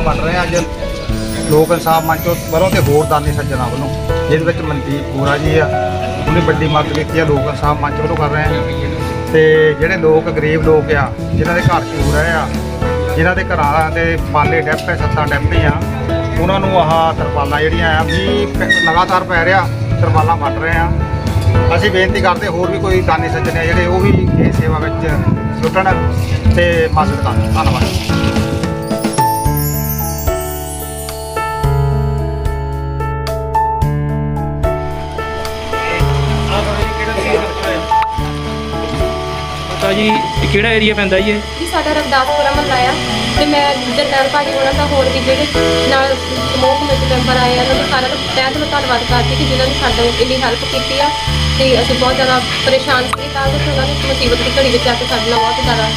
ਤਰਪਾਲਾਂ ਵੰਡ ਰਹੇ ਆ ਅੱਜ। ਲੋਕ ਇਨਸਾਫ ਮੰਚ ਵੱਲੋਂ ਤੇ ਹੋਰ ਦਾਨੀ ਸੱਜਣਾ ਵੱਲੋਂ, ਜਿਹਦੇ ਵਿੱਚ ਮਨਦੀਪ ਪੂਰਾ ਜੀ ਆ ਉਹਨੇ ਵੱਡੀ ਮਦਦ ਕੀਤੀ ਆ, ਲੋਕ ਇਨਸਾਫ ਮੰਚ ਵੱਲੋਂ ਕਰ ਰਹੇ ਆ। ਤੇ ਜਿਹੜੇ ਲੋਕ ਗਰੀਬ ਲੋਕ ਆ, ਜਿਨ੍ਹਾਂ ਦੇ ਘਰ ਚੂਰ ਰਹੇ ਆ, ਜਿਨ੍ਹਾਂ ਦੇ ਘਰਾਂ ਦੇ ਪਾਲੇ ਡੈਪੇ ਸੱਤਾਂ ਡੈਪੇ ਆ, ਉਹਨਾਂ ਨੂੰ ਆਹ ਤਰਪਾਲਾਂ ਜਿਹੜੀਆਂ ਆ ਵੀ ਪ- ਲਗਾਤਾਰ ਪੈ ਰਿਹਾ, ਤਰਪਾਲਾਂ ਵੰਡ ਰਹੇ ਆ। ਅਸੀਂ ਬੇਨਤੀ ਕਰਦੇ ਹੋਰ ਵੀ ਕੋਈ ਦਾਨੀ ਸੱਜਣ ਆ ਜਿਹੜੇ, ਉਹ ਵੀ ਇਹ ਸੇਵਾ ਵਿੱਚ ਸੁੱਟਣ ਤੇ ਮਦਦ ਕਰਨ। ਧੰਨਵਾਦ। ਕਿਹੜਾ ਏਰੀਆ ਪੈਂਦਾ ਜੀ ਇਹ? ਜੀ ਸਾਡਾ ਰਵਦਾਸਪੁਰਾ ਮਹੱਲਾ ਆ ਤੇ ਮੈਂ ਜਰਨੈਲ ਭਾਜੀ ਉਹਨਾਂ ਦਾ ਹੋਰ ਵੀ ਜਿਹੜੇ ਨਾਲ ਸਮੂਹ ਕਮੇਟੀ ਮੈਂਬਰ ਆਏ ਆ ਉਹਨਾਂ ਦਾ ਸਾਰਿਆਂ ਦਾ ਤਹਿ ਦਿਲੋਂ ਧੰਨਵਾਦ ਕਰਦੀ ਕਿ ਜਿਨ੍ਹਾਂ ਨੇ ਸਾਡੇ ਇੰਨੀ ਹੈਲਪ ਕੀਤੀ ਆ ਤੇ ਅਸੀਂ ਬਹੁਤ ਜ਼ਿਆਦਾ ਪਰੇਸ਼ਾਨ ਸੀ ਤਾਂ ਕਿ ਉਹਨਾਂ ਨੇ ਇਸ ਮੁਸੀਬਤ ਦੀ ਘੜੀ ਵਿੱਚ ਆ ਕੇ ਸਾਡੇ ਨਾਲ ਬਹੁਤ ਜ਼ਿਆਦਾ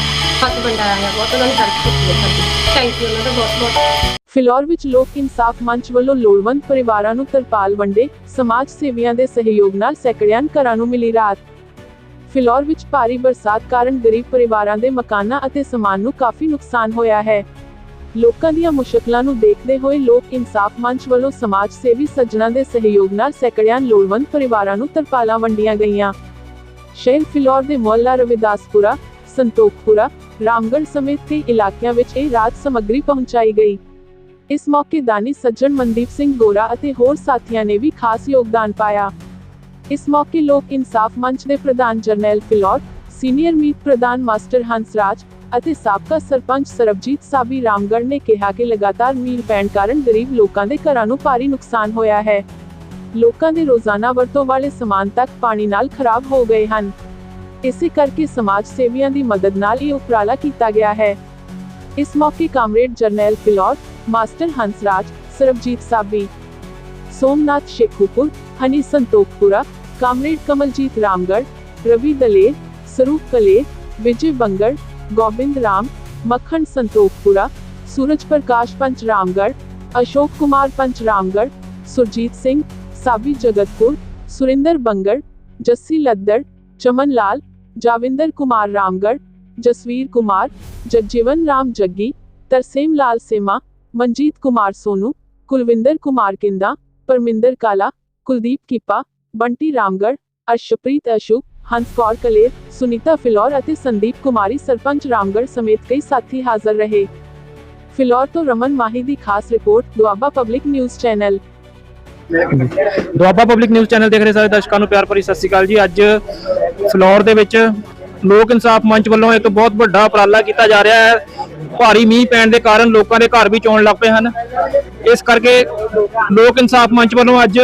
ਹੱਥ ਵੰਡਾਇਆ ਆ ਬਹੁਤ ਉਹਨਾਂ ਨੇ ਹੈਲਪ ਕੀਤੀ ਹੈ ਸਾਡੀ। ਥੈਂਕ ਯੂ ਉਹਨਾਂ ਦਾ ਬਹੁਤ ਬਹੁਤ। ਫਿਲੌਰ ਵਿੱਚ ਲੋਕ ਇਨਸਾਫ ਮੰਚ ਵੱਲੋਂ ਲੋੜਵੰਦ ਪਰਿਵਾਰਾਂ ਨੂੰ ਤਰਪਾਲ ਵੰਡੇ ਸਮਾਜ ਸੇਵੀਆਂ ਦੇ ਸਹਿਯੋਗ ਨਾਲ ਸੈਕੜਿਆਂ ਘਰਾਂ ਨੂੰ ਮਿਲੀ ਰਾਹਤ ਫਿਲੌਰ ਵਿੱਚ ਭਾਰੀ ਬਰਸਾਤ ਕਾਰਨ ਗਰੀਬ ਪਰਿਵਾਰਾਂ ਦੇ ਮਕਾਨਾਂ ਅਤੇ ਸਮਾਨ ਨੂੰ ਕਾਫੀ ਨੁਕਸਾਨ ਹੋਇਆ ਹੈ। ਲੋਕਾਂ ਦੀਆਂ ਮੁਸ਼ਕਲਾਂ ਨੂੰ ਦੇਖਦੇ ਹੋਏ ਲੋਕ ਇਨਸਾਫ ਮੰਚ ਵੱਲੋਂ ਸਮਾਜ ਸੇਵੀ ਸੱਜਣਾ ਦੇ ਸਹਿਯੋਗ ਨਾਲ ਸੈਕੜਿਆਂ ਲੋੜਵੰਦ ਪਰਿਵਾਰਾਂ ਨੂੰ ਤਰਪਾਲਾਂ ਵੰਡੀਆਂ ਗਈਆਂ। ਸ਼ਹਿਰ ਫਿਲੌਰ ਦੇ ਮੁਹੱਲਾ ਰਵਿਦਾਸਪੁਰਾ, ਸੰਤੋਖਪੁਰਾ ਰਾਮਗੜ ਸਮੇਤ ਕਈ ਇਲਾਕਿਆਂ ਵਿੱਚ ਇਹ ਰਾਹਤ ਸਮੱਗਰੀ ਪਹੁੰਚਾਈ ਗਈ। ਇਸ ਮੌਕੇ ਦਾਨੀ ਸੱਜਣ ਮਨਦੀਪ ਸਿੰਘ ਗੋਰਾ ਅਤੇ ਹੋਰ ਸਾਥੀਆਂ ਨੇ ਵੀ ਖਾਸ ਯੋਗਦਾਨ ਪਾਇਆ। ਇਸ ਮੌਕੇ ਲੋਕ ਇਨਸਾਫ ਮੰਚ ਦੇ ਪ੍ਰਧਾਨ ਜਰਨੈਲ ਫਿਲੌਰ ਸੀਨੀਅਰ ਮੀਤ ਪ੍ਰਧਾਨ ਮਾਸਟਰ ਹੰਸਰਾਜ ਅਤੇ ਸਾਬਕਾ ਸਰਪੰਚ ਸਰਬਜੀਤ ਸਾਬੀ ਰਾਮਗੜ੍ਹ ਨੇ ਕਿਹਾ ਕਿ ਲਗਾਤਾਰ ਮੀਂਹ ਪੈਣ ਕਾਰਨ ਗਰੀਬ ਲੋਕਾਂ ਦੇ ਘਰਾਂ ਨੂੰ ਭਾਰੀ ਨੁਕਸਾਨ ਹੋਇਆ ਹੈ। ਲੋਕਾਂ ਦੇ ਰੋਜ਼ਾਨਾ ਵਰਤੋਂ ਵਾਲੇ ਸਮਾਨ ਤੱਕ ਪਾਣੀ ਨਾਲ ਖਰਾਬ ਹੋ ਗਏ ਹਨ। ਇਸੇ ਕਰਕੇ ਸਮਾਜ ਸੇਵੀਆਂ ਦੀ ਮਦਦ ਨਾਲ ਇਹ ਉਪਰਾਲਾ ਕੀਤਾ ਗਿਆ ਹੈ। ਇਸ ਮੌਕੇ comrade Jarnail Phillaur master Hansraj, Sarabjit Sabi, Somnath Shekhupur, Honey Santokhpura comrade Kamaljit Ramgarh, Ravi Daler, Swaroop Kaler, Vijay बंगड़, Govind Ram, मक्खन संतोखपुरा, सूरज प्रकाश पंच रामगढ़, अशोक कुमार पंच रामगढ़, सुरजीत सिंह साबी जगतपुर, सुरेंद्र बंगड़, जस्सी लद्दड़ चमन लाल, जाविंदर कुमार रामगढ़, जसवीर कुमार, जगजीवन राम जग्गी, तरसेम लाल सेमा मंजीत कुमार सोनू, कुलविंदर कुमार किंदा, परमिंदर काला, कुलदीप किपा ਬੰਟੀ ਰਾਮਗੜ੍ਹ, ਅਰਸ਼ਪ੍ਰੀਤ ਅਸ਼ੋਕ, ਹੰਸ ਕਲੇਰ, ਸੁਨੀਤਾ ਫਿਲੌਰ ਅਤੇ ਸੰਦੀਪ ਕੁਮਾਰੀ ਸਰਪੰਚ ਰਾਮਗੜ੍ਹ ਸਮੇਤ ਕਈ ਸਾਥੀ ਹਾਜ਼ਰ ਰਹੇ। ਫਿਲੌਰ ਤੋਂ ਰਮਨ ਮਾਹੀ ਦੀ ਖਾਸ report, Doaba public news channel. Doaba public news channel ਦੇਖ ਰਹੇ ਸਾਰੇ ਦਰਸ਼ਕਾਂ ਨੂੰ ਪਿਆਰ ਭਰੀ ਸਤਿ ਸ਼੍ਰੀ ਅਕਾਲ ਜੀ। ਅੱਜ ਫਲੋਰ ਦੇ ਵਿੱਚ ਲੋਕ ਇਨਸਾਫ ਮੰਚ ਵੱਲੋਂ ਇੱਕ ਬਹੁਤ ਵੱਡਾ ਉਪਰਾਲਾ ਕੀਤਾ ਜਾ ਰਿਹਾ ਹੈ। ਭਾਰੀ ਮੀਂਹ ਪੈਣ ਦੇ ਕਾਰਨ ਲੋਕਾਂ ਦੇ ਘਰ ਵੀ ਚੋਣ ਲੱਗ ਪਏ ਹਨ। ਇਸ ਕਰਕੇ ਲੋਕ ਇਨਸਾਫ ਮੰਚ ਵੱਲੋਂ ਅੱਜ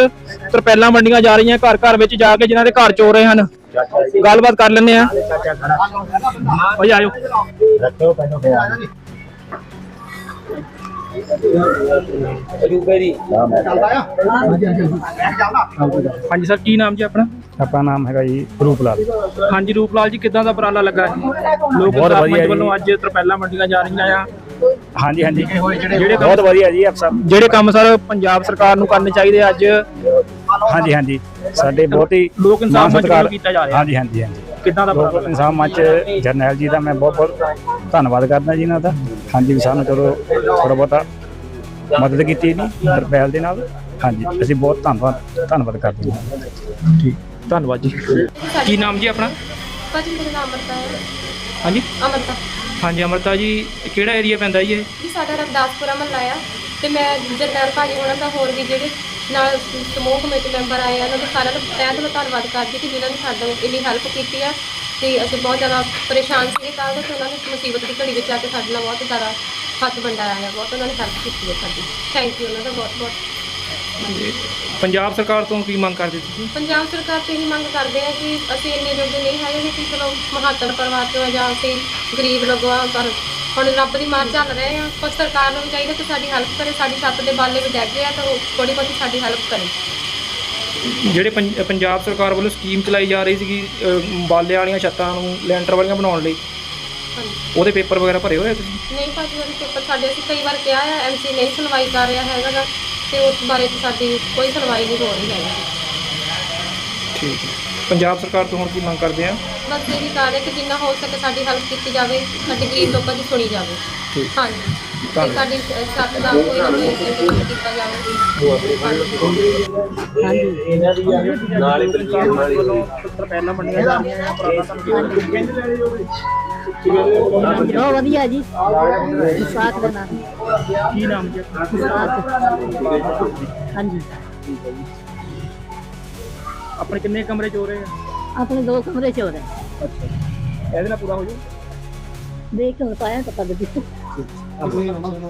ਤਰਪੈਲਾਂ ਵੰਡੀਆਂ ਜਾ ਰਹੀਆਂ ਘਰ ਘਰ ਵਿੱਚ ਜਾ ਕੇ ਜਿਨ੍ਹਾਂ ਦੇ ਘਰ ਚੋ ਰਹੇ ਹਨ। ਗੱਲਬਾਤ ਕਰ ਲੈਂਦੇ ਆ ਭਾਈ ਆਇਓ। ਚੱਲਦਾ ਆ? ਹਾਂਜੀ ਸਰ ਕੀ ਨਾਮ ਜੀ ਆਪਣਾ? ਆਪਣਾ ਨਾਮ ਹੈਗਾ ਜੀ ਰੂਪ ਲਾਲ ਹਾਂਜੀ ਰੂਪਲਾਲ ਜੀ ਕਿਦਾਂ ਦਾ ਉਪਰਾਲਾ ਲੱਗਾ ਹੈ ਲੋਕ ਬਹੁਤ ਵਧੀਆ। ਵੱਲੋਂ ਅੱਜ ਤਰਪੈਲਾਂ ਵੰਡੀਆਂ ਜਾ ਰਹੀਆਂ ਆ। ਹਾਂਜੀ ਹਾਂਜੀ। ਜਿਹੜੇ ਕੰਮ ਬਹੁਤ ਵਧੀਆ ਜੀ ਆਪ ਸਭ। ਜਿਹੜੇ ਕੰਮ ਸਰ ਪੰਜਾਬ ਸਰਕਾਰ ਨੂੰ ਕਰਨੇ ਚਾਹੀਦੇ ਅੱਜ? ਹਾਂਜੀ ਹਾਂਜੀ। ਸਾਡੇ ਬਹੁਤ ਹੀ ਲੋਕ ਸਤਿਕਾਰ- ਵੱਲੋਂ ਕੀਤਾ ਜਾ ਰਿਹਾ। ਹਾਂਜੀ ਹਾਂਜੀ ਹਾਂਜੀ। ਕਿੱਦਾਂ ਦਾ ਲੋਕ? ਇਨਸਾਨ ਮੰਚ ਜਰਨੈਲ ਜੀ ਦਾ ਮੈਂ ਬਹੁਤ ਬਹੁਤ ਧੰਨਵਾਦ ਕਰਦਾ ਜੀ ਇਹਨਾਂ ਦਾ। ਹਾਂਜੀ ਵੀ ਸਾਨੂੰ ਚਲੋ ਥੋੜਾ ਬਹੁਤਾ ਮਦਦ ਕੀਤੀ ਜੀ ਤਰਪੈਲ ਦੇ ਨਾਲ। ਹਾਂਜੀ ਅਸੀਂ ਬਹੁਤ ਧੰਨਵਾਦ ਧੰਨਵਾਦ ਕਰਦੇ ਹਾਂ। ਠੀਕ। ਧੰਨਵਾਦ ਜੀ। ਕੀ ਨਾਮ ਜੀ ਆਪਣਾ? ਭਾਜੀ ਮੇਰਾ ਨਾਮ ਅਮਰਤਾ ਹੈ। ਹਾਂਜੀ? ਅਮਰਤਾ। ਹਾਂਜੀ ਅਮਰਤਾ ਜੀ ਕਿਹੜਾ ਏਰੀਆ ਪੈਂਦਾ ਜੀ ਇਹ? ਜੀ ਸਾਡਾ ਰਵਦਾਸਪੁਰਾ ਮਹੱਲਾ ਆ। ਤੇ ਮੈਂ ਜਰਨੈਲ ਭਾਜੀ ਉਹਨਾਂ ਦਾ ਹੋਰ ਵੀ ਜਿਹੜੇ ਨਾਲ ਸਮੂਹ ਕਮੇਟੀ ਮੈਂਬਰ ਆਏ ਆ ਉਹਨਾਂ ਦਾ ਸਾਰਿਆਂ ਦਾ ਤਹਿ ਦਿਲੋਂ ਧੰਨਵਾਦ ਕਰਦੀ ਕਿ ਜਿਨ੍ਹਾਂ ਨੇ ਸਾਡੇ ਇੰਨੀ ਹੈਲਪ ਕੀਤੀ ਆ ਤੇ ਅਸੀਂ ਬਹੁਤ ਜ਼ਿਆਦਾ ਪਰੇਸ਼ਾਨ ਸੀਗੇ ਤਾਂ ਕਿ ਉਹਨਾਂ ਨੇ ਮੁਸੀਬਤ ਦੀ ਘੜੀ ਵਿੱਚ ਆ ਕੇ ਸਾਡੇ ਨਾਲ ਬਹੁਤ ਜ਼ਿਆਦਾ ਹੱਥ ਵੰਡਾਇਆ ਆ ਬਹੁਤ ਉਹਨਾਂ ਨੇ ਹੈਲਪ ਕੀਤੀ ਹੈ ਸਾਡੀ। ਥੈਂਕ ਯੂ ਉਹਨਾਂ ਦਾ ਬਹੁਤ ਬਹੁਤ। ਤੇ ਪੰਜਾਬ ਸਰਕਾਰ ਤੋਂ ਕੀ ਮੰਗ ਕਰਦੇ ਤੁਸੀਂ? ਪੰਜਾਬ ਸਰਕਾਰ ਤੋਂ ਇਹੀ ਮੰਗ ਕਰਦੇ ਆ ਕਿ ਅਸੀਂ ਇੰਨੇ ਜੋਗੇ ਨਹੀਂ ਹੈਗੇ ਕਿ ਚਲੋ ਮਹਾਤੜ ਪਰਿਵਾਰ ਤੋਂ ਆ ਜਾਂ ਅਸੀਂ ਗਰੀਬ ਲੋਕ ਪਰ ਹੁਣ ਰੱਬ ਦੀ ਮਾਰ ਚੱਲ ਰਹੇ ਆ। ਪਰ ਸਰਕਾਰ ਨੂੰ ਵੀ ਚਾਹੀਦਾ ਕਿ ਸਾਡੀ ਹੈਲਪ ਕਰੇ ਸਾਡੀ ਛੱਤ ਦੇ ਬਾਲੇ ਵੀ ਡੈਗ ਆ ਤਾਂ ਉਹ ਥੋੜੀ ਬਹੁਤੀ ਸਾਡੀ ਹੈਲਪ ਕਰੇ। ਜਿਹੜੇ ਪੰਜ- ਪੰਜਾਬ ਸਰਕਾਰ ਵੱਲੋਂ ਸਕੀਮ ਚਲਾਈ ਜਾ ਰਹੀ ਸੀਗੀ ਅਹ, ਬਾਲੇ ਵਾਲੀਆਂ ਛੱਤਾਂ ਨੂੰ ਲੈਂਟਰ ਵਾਲੀਆਂ ਬਣਾਉਣ ਲਈ। ਹਾਂਜੀ। ਉਹਦੇ ਪੇਪਰ ਵਗੈਰਾ ਭਰੇ ਹੋਏ ਆ ਤੁਸੀਂ? ਨਹੀਂ ਭਾਜੀ ਉਹਦੇ ਪੇਪਰ ਸਾਡੇ ਅਸੀਂ ਕਈ ਵਾਰ ਕਿਹਾ ਆ ਐਮਸੀ ਨਹੀਂ ਸੁਣਵਾਈ ਕਰ ਰਿਹਾ ਹੈਗਾ ਗਾ ਤੇ ਉਸ ਬਾਰੇ ਤਾਂ ਸਾਡੀ ਕੋਈ ਸੁਣਵਾਈ ਨਹੀਂ ਹੋ ਰਹੀ ਹੈਗੀ। ਠੀਕ ਹੈ। ਪੰਜਾਬ ਸਰਕਾਰ ਤੋਂ ਹੁਣ ਕੀ ਮੰਗ ਕਰਦੇ ਆ? ਬਸ ਇਹ ਵੀ ਕਰ ਰਹੇ ਕਿ ਜਿੰਨਾ ਹੋ ਸਕੇ ਸਾਡੀ ਹੈਲਪ ਕੀਤੀ ਜਾਵੇ ਸਾਡੇ ਗਰੀਬ ਲੋਕਾਂ ਦੀ ਸੁਣੀ ਜਾਵੇ। ਠੀਕ। ਹਾਂਜੀ। ਤੇ ਸਾਡੀ ਸੱਤ ਦਾ ਕੋਈ ਨਾ ਕੋਈ ਇੰਤਜ਼ਾਮ ਕੀਤਾ ਜਾਵੇ। ਬਹੁਤ ਵਧੀਆ ਜੀ। ਸਾਥ ਬਣਾ ਕੀ ਨਾਮ ਜੀ। ਹਾਂਜੀ। ਆਪਣੇ ਕਿੰਨੇ ਕਮਰੇ ਚੋਰੇ ਆ? ਆਪਣੇ ਦੋ ਕਮਰੇ ਚ ਹੋ ਰਹੇ। ਇਹਦੇ ਨਾਲ ਪੂਰਾ ਹੋ ਜੂ? ਦੇਖ ਕੇ ਪਾਇਆ ਤਾਂ ਪਤਾ ਦਿੱਤਾ।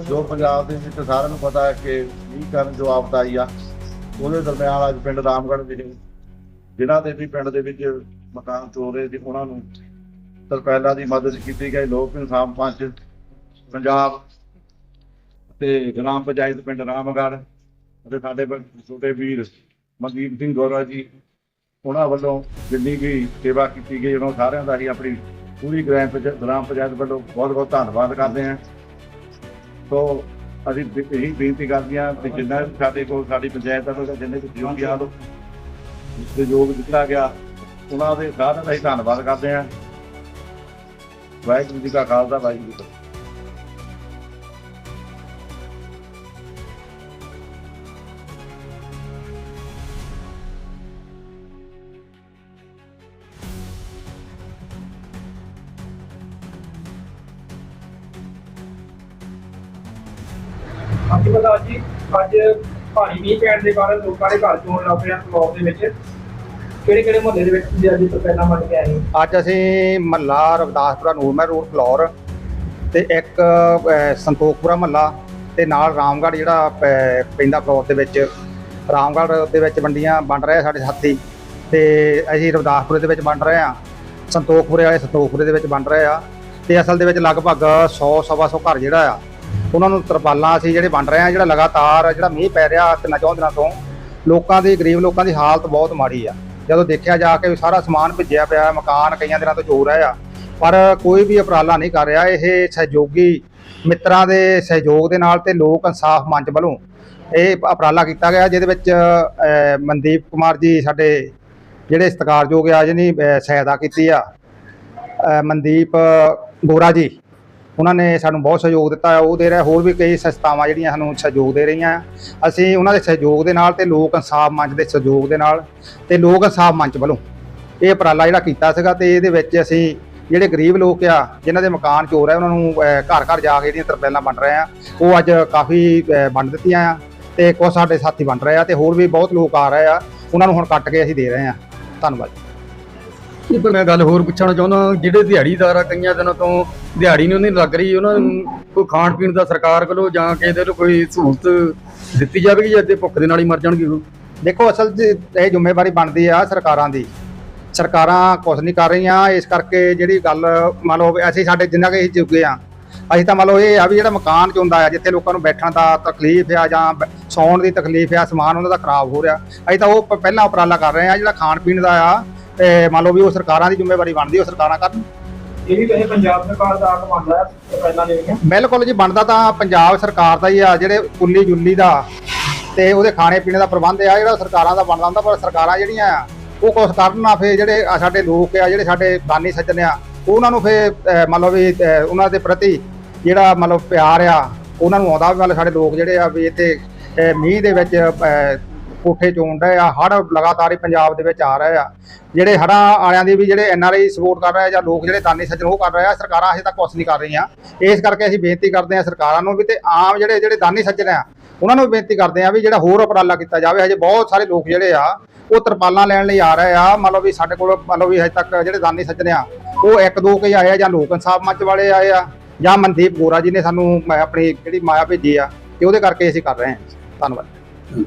ਜੋ ਪੰਜਾਬ ਦੇ ਵਿੱਚ ਸਾਰਿਆਂ ਨੂੰ ਪਤਾ ਹੈ ਕਿ ਮੀਂਹ ਕਾਰਨ ਜੋ ਆਪਦਾ ਆਈ ਆ ਉਹਦੇ ਦਰਮਿਆਨ ਅੱਜ ਪਿੰਡ ਰਾਮਗੜ੍ਹ ਵਿਖੇ ਜਿਨ੍ਹਾਂ ਦੇ ਵੀ ਪਿੰਡ ਦੇ ਵਿੱਚ ਮਕਾਨ ਚੋਰੇ ਸੀ ਉਹਨਾਂ ਨੂੰ ਤਰਪੈਲਾ ਦੀ ਮਦਦ ਕੀਤੀ ਗਈ ਲੋਕ ਇਨਸਾਫ ਪੰਚ ਪੰਜਾਬ ਤੇ ਗ੍ਰਾਮ ਪੰਚਾਇਤ ਪਿੰਡ ਰਾਮਗੜ੍ਹ ਅਤੇ ਸਾਡੇ ਛੋਟੇ ਵੀਰ ਮਨਦੀਪ ਸਿੰਘ ਗੌਰਾ ਜੀ ਉਹਨਾਂ ਵੱਲੋਂ ਜਿੰਨੀ ਵੀ ਸੇਵਾ ਕੀਤੀ ਗਈ, ਉਹਨਾਂ ਸਾਰਿਆਂ ਦਾ ਹੀ ਆਪਣੀ ਪੂਰੀ ਗ੍ਰਾਮ ਪੰਚਾਇਤ ਗ੍ਰਾਮ ਪੰਚਾਇਤ ਵੱਲੋਂ ਬਹੁਤ ਬਹੁਤ ਧੰਨਵਾਦ ਕਰਦੇ ਹਾਂ। ਸੋ ਅਸੀਂ ਇਹੀ ਬੇਨਤੀ ਕਰਦੇ ਹਾਂ ਕਿ ਜਿੰਨਾ ਵੀ ਸਾਡੇ ਕੋਲ, ਸਾਡੀ ਪੰਚਾਇਤ ਦਾ ਜਿੰਨੇ ਵੀ ਸਹਿਯੋਗ ਆ ਲੋ ਸਹਿਯੋਗ ਦਿੱਤਾ ਗਿਆ, ਉਹਨਾਂ ਦੇ ਸਾਰਿਆਂ ਦਾ ਹੀ ਧੰਨਵਾਦ ਕਰਦੇ ਹਾਂ। ਵਾਹਿਗੁਰੂ ਜੀ ਕਾ ਖਾਲਸਾ, ਵਾਹਿਗੁਰੂ ਜੀ ਹਾਂਜੀ ਪਤਾ ਜੀ ਅੱਜ ਭਾਰੀ ਮੀਂਹ ਪੈਣ ਦੇ ਕਾਰਨ ਲੋਕਾਂ ਦੇ ਘਰ ਚੋਣ ਲੱਗ ਪਿਆ ਫਲੋਰ ਦੇ ਵਿੱਚ। ਕਿਹੜੇ ਕਿਹੜੇ ਮੁਹੱਲੇ ਦੇ ਵਿੱਚ ਤੁਸੀਂ ਅੱਜ ਤੋਂ ਪਹਿਲਾਂ ਮੰਨ ਕੇ ਆਏ ਅੱਜ ਅਸੀਂ ਮਹੱਲਾ ਰਵਿਦਾਸਪੁਰਾ ਨੂਰਮਹਿਰ ਰੋਡ ਫਲੋਰ ਤੇ ਇੱਕ ਸੰਤੋਖਪੁਰਾ ਮਹੱਲਾ ਤੇ ਨਾਲ ਰਾਮਗੜ੍ਹ ਜਿਹੜਾ ਪੈਂਦਾ ਫਲੋਰ ਦੇ ਵਿੱਚ। ਰਾਮਗੜ੍ਹ ਦੇ ਵਿੱਚ ਵੰਡੀਆਂ ਵੰਡ ਰਹੇ ਸਾਡੇ ਸਾਥੀ ਤੇ ਅਸੀਂ ਰਵਿਦਾਸਪੁਰੇ ਦੇ ਵਿੱਚ ਵੰਡ ਰਹੇ ਆ। ਸੰਤੋਖਪੁਰੇ ਵਾਲੇ ਸੰਤੋਖਪੁਰੇ ਦੇ ਵਿੱਚ ਵੰਡ ਰਹੇ ਆ ਤੇ ਅਸਲ ਦੇ ਵਿੱਚ ਲਗਭਗ 100 ਸਵਾ ਸੌ ਘਰ ਜਿਹੜਾ ਆ ਉਹਨਾਂ ਨੂੰ ਤਰਪਾਲਾਂ ਅਸੀਂ ਜਿਹੜੇ ਵੰਡ ਰਹੇ ਆ ਜਿਹੜਾ ਲਗਾਤਾਰ ਜਿਹੜਾ ਮੀਂਹ ਪੈ ਰਿਹਾ ਤਿੰਨਾਂ ਚੌਂ ਦਿਨਾਂ ਤੋਂ, ਲੋਕਾਂ ਦੀ, ਗਰੀਬ ਲੋਕਾਂ ਦੀ ਹਾਲਤ ਬਹੁਤ ਮਾੜੀ ਆ। ਜਦੋਂ ਦੇਖਿਆ ਜਾ ਕੇ ਸਾਰਾ ਸਮਾਨ ਭਿੱਜਿਆ ਪਿਆ ਮਕਾਨ ਕਈਆਂ ਦਿਨਾਂ ਤੋਂ ਜੋ ਰਹੇ ਆ, ਪਰ ਕੋਈ ਵੀ ਉਪਰਾਲਾ ਨਹੀਂ ਕਰ ਰਿਹਾ। ਇਹ ਸਹਿਯੋਗੀ ਮਿੱਤਰਾਂ ਦੇ ਸਹਿਯੋਗ ਦੇ ਨਾਲ ਤੇ ਲੋਕ ਇਨਸਾਫ ਮੰਚ ਵੱਲੋਂ ਇਹ ਉਪਰਾਲਾ ਕੀਤਾ ਗਿਆ, ਜਿਹਦੇ ਵਿੱਚ ਮਨਦੀਪ ਕੁਮਾਰ ਜੀ ਸਾਡੇ ਜਿਹੜੇ ਸਤਿਕਾਰਯੋਗ ਆ, ਜਿਹਨੇ ਸਹਾਇਤਾ ਕੀਤੀ ਆ ਮਨਦੀਪ ਗੋਰਾ ਜੀ। ਉਹਨਾਂ ਨੇ ਸਾਨੂੰ ਬਹੁਤ ਸਹਿਯੋਗ ਦਿੱਤਾ ਉਹ ਦੇ ਰਿਹਾ ਹੋਰ ਵੀ ਕਈ ਸੰਸਥਾਵਾਂ ਜਿਹੜੀਆਂ ਸਾਨੂੰ ਸਹਿਯੋਗ ਦੇ ਰਹੀਆਂ। ਆ। ਅਸੀਂ ਉਹਨਾਂ ਦੇ ਸਹਿਯੋਗ ਦੇ ਨਾਲ ਤੇ ਲੋਕ ਇਨਸਾਫ ਮੰਚ ਦੇ ਸਹਿਯੋਗ ਦੇ ਨਾਲ ਤੇ ਲੋਕ ਇਨਸਾਫ ਮੰਚ ਵੱਲੋਂ ਇਹ ਉਪਰਾਲਾ ਜਿਹੜਾ ਕੀਤਾ ਸੀਗਾ ਤੇ ਇਹਦੇ ਵਿੱਚ ਅਸੀਂ ਜਿਹੜੇ ਗਰੀਬ ਲੋਕ ਆ, ਜਿਨ੍ਹਾਂ ਦੇ ਮਕਾਨ ਚੋਰ ਹੈ ਉਹਨਾਂ ਨੂੰ ਘਰ ਘਰ ਜਾ ਕੇ ਜਿਹੜੀਆਂ ਤਰਪੈਲਾਂ ਵੰਡ ਰਹੇ ਆ, ਉਹ ਅੱਜ ਕਾਫੀ ਵੰਡ ਦਿੱਤੀਆਂ ਆ ਤੇ ਕੁਝ ਸਾਡੇ ਸਾਥੀ ਵੰਡ ਰਹੇ ਆ ਤੇ ਹੋਰ ਵੀ ਬਹੁਤ ਲੋਕ ਆ ਰਹੇ ਆ। ਉਹਨਾਂ ਨੂੰ ਹੁਣ ਕੱਟ ਕੇ ਅਸੀਂ ਦੇ ਰਹੇ ਆ। ਧੰਨਵਾਦ। ਇਹ ਪਰ ਮੈਂ ਗੱਲ ਹੋਰ ਪੁੱਛਣਾ ਚਾਹੁੰਦਾ ਜਿਹੜੇ ਦਿਹਾੜੀਦਾਰ ਆ ਕਈਆਂ ਦਿਨਾਂ ਤੋਂ ਦਿਹਾੜੀ ਨਹੀਂ, ਉਹਨਾਂ ਲੱਗ ਰਹੀ, ਉਹਨਾਂ ਨੂੰ ਕੋਈ ਖਾਣ ਪੀਣ ਦਾ ਸਰਕਾਰ ਵੱਲੋਂ ਜਾਂ ਕਿਸੇ ਵੱਲੋਂ ਕੋਈ ਸਹੂਲਤ ਦਿੱਤੀ ਜਾਵੇਗੀ ਜਾਂ ਅੱਧੇ ਭੁੱਖ ਦੇ ਨਾਲ ਹੀ ਮਰ ਜਾਣਗੇ ਉਹ? ਦੇਖੋ, ਅਸਲ 'ਚ ਇਹ ਜ਼ਿੰਮੇਵਾਰੀ ਬਣਦੀ ਆ ਸਰਕਾਰਾਂ ਦੀ। ਸਰਕਾਰਾਂ ਕੁਝ ਨਹੀਂ ਕਰ ਰਹੀਆਂ, ਇਸ ਕਰਕੇ ਜਿਹੜੀ ਗੱਲ, ਮੰਨ ਲਓ ਅਸੀਂ ਸਾਡੇ ਜਿੰਨਾ ਕਿ ਅਸੀਂ ਚੁੱਕੇ ਆ, ਅਸੀਂ ਤਾਂ ਮੰਨ ਲਓ ਇਹ ਆ ਵੀ ਜਿਹੜਾ ਮਕਾਨ ਚ ਹੁੰਦਾ ਆ, ਜਿੱਥੇ ਲੋਕਾਂ ਨੂੰ ਬੈਠਣ ਦਾ ਤਕਲੀਫ ਆ ਜਾਂ ਸੌਣ ਦੀ ਤਕਲੀਫ ਆ, ਸਮਾਨ ਉਹਨਾਂ ਦਾ ਖਰਾਬ ਹੋ ਰਿਹਾ। ਅਸੀਂ ਤਾਂ ਉਹ ਪਹਿਲਾਂ ਉਪਰਾਲਾ ਕਰ ਰਹੇ ਆ ਜਿਹੜਾ ਖਾਣ ਪੀਣ ਦਾ ਆ ਤੇ ਮੰਨ ਲਓ ਵੀ ਉਹ ਸਰਕਾਰਾਂ ਦੀ ਜ਼ਿੰਮੇਵਾਰੀ ਬਣਦੀ ਉਹ ਸਰਕਾਰਾਂ ਕਰਨ। ਇਹ ਵੀ ਵੈਸੇ ਪੰਜਾਬ ਸਰਕਾਰ ਦਾ ਆਪ ਮੰਨਦਾ ਹੈ ਪਹਿਲਾਂ ਦੇ ਵਿੱਚ। ਬਿਲਕੁਲ ਜੀ ਬਣਦਾ ਤਾਂ ਪੰਜਾਬ ਸਰਕਾਰ ਦਾ ਹੀ ਆ ਜਿਹੜੇ ਕੁੱਲੀ ਜੁੱਲੀ ਦਾ ਤੇ ਉਹਦੇ ਖਾਣੇ ਪੀਣੇ ਦਾ ਪ੍ਰਬੰਧ ਆ ਜਿਹੜਾ ਸਰਕਾਰਾਂ ਦਾ ਬਣਦਾ ਹੁੰਦਾ ਪਰ ਸਰਕਾਰਾਂ ਜਿਹੜੀਆਂ ਆ ਉਹ ਕੁਛ ਕਰਨ ਨਾ ਫੇ ਜਿਹੜੇ ਸਾਡੇ ਲੋਕ ਆ ਜਿਹੜੇ ਸਾਡੇ ਦਾਨੀ ਸੱਜਣ ਆ ਉਹਨਾਂ ਨੂੰ ਫੇ ਮੰਨ ਲਓ ਵੀ ਉਹਨਾਂ ਦੇ ਪ੍ਰਤੀ ਜਿਹੜਾ ਮੰਨ ਲਓ ਪਿਆਰ ਆ ਉਹਨਾਂ ਨੂੰ ਆਉਂਦਾ ਵੀ ਮੰਨ ਸਾਡੇ ਲੋਕ ਜਿਹੜੇ ਆ ਵੀ ਇੱਥੇ ਮੀਂਹ ਦੇ ਵਿੱਚ ਕੋਠੇ ਚੋਣ ਰਹੇ ਆ ਹੜ ਲਗਾਤਾਰ ਹੀ ਪੰਜਾਬ ਦੇ ਵਿੱਚ ਆ ਰਹੇ ਆ। ਜਿਹੜੇ ਹੜ੍ਹਾਂ ਵਾਲਿਆਂ ਦੀ ਵੀ ਜਿਹੜੇ ਐਨਆਰਆਈ ਸਪੋਰਟ ਕਰ ਰਹੇ ਆ ਜਾਂ ਲੋਕ ਜਿਹੜੇ ਦਾਨੀ ਸੱਜਣ ਉਹ ਕਰ ਰਹੇ ਆ, ਸਰਕਾਰਾਂ ਅਜੇ ਤੱਕ ਕੁਛ ਨਹੀਂ ਕਰ ਰਹੀਆਂ। ਇਸ ਕਰਕੇ ਅਸੀਂ ਬੇਨਤੀ ਕਰਦੇ ਹਾਂ ਸਰਕਾਰਾਂ ਨੂੰ ਵੀ ਤੇ ਆਮ ਜਿਹੜੇ ਜਿਹੜੇ ਦਾਨੀ ਸੱਜਣ ਆ, ਉਹਨਾਂ ਨੂੰ ਵੀ ਬੇਨਤੀ ਕਰਦੇ ਆ ਵੀ ਜਿਹੜਾ ਹੋਰ ਉਪਰਾਲਾ ਕੀਤਾ ਜਾਵੇ, ਹਜੇ ਬਹੁਤ ਸਾਰੇ ਲੋਕ ਜਿਹੜੇ ਆ, ਉਹ ਤਰਪਾਲਾਂ ਲੈਣ ਲਈ ਆ ਰਹੇ ਆ। ਮੰਨ ਲਓ ਵੀ ਸਾਡੇ ਕੋਲ, ਮੰਨ ਲਓ ਵੀ ਹਜੇ ਤੱਕ ਜਿਹੜੇ ਦਾਨੀ ਸੱਜਣ ਆ, ਉਹ ਇੱਕ ਦੋ ਕੇ ਆਏ ਆ ਜਾਂ ਲੋਕ ਇਨਸਾਫ ਮੰਚ ਵਾਲੇ ਆਏ ਆ, ਜਾਂ ਮਨਦੀਪ ਗੋਰਾ ਜੀ ਨੇ ਸਾਨੂੰ ਮੈਂ ਆਪਣੀ ਜਿਹੜੀ ਮਾਇਆ ਭੇਜੀ ਆ, ਤੇ ਉਹਦੇ ਕਰਕੇ ਅਸੀਂ ਕਰ ਰਹੇ ਹਾਂ ਧੰਨਵਾਦ।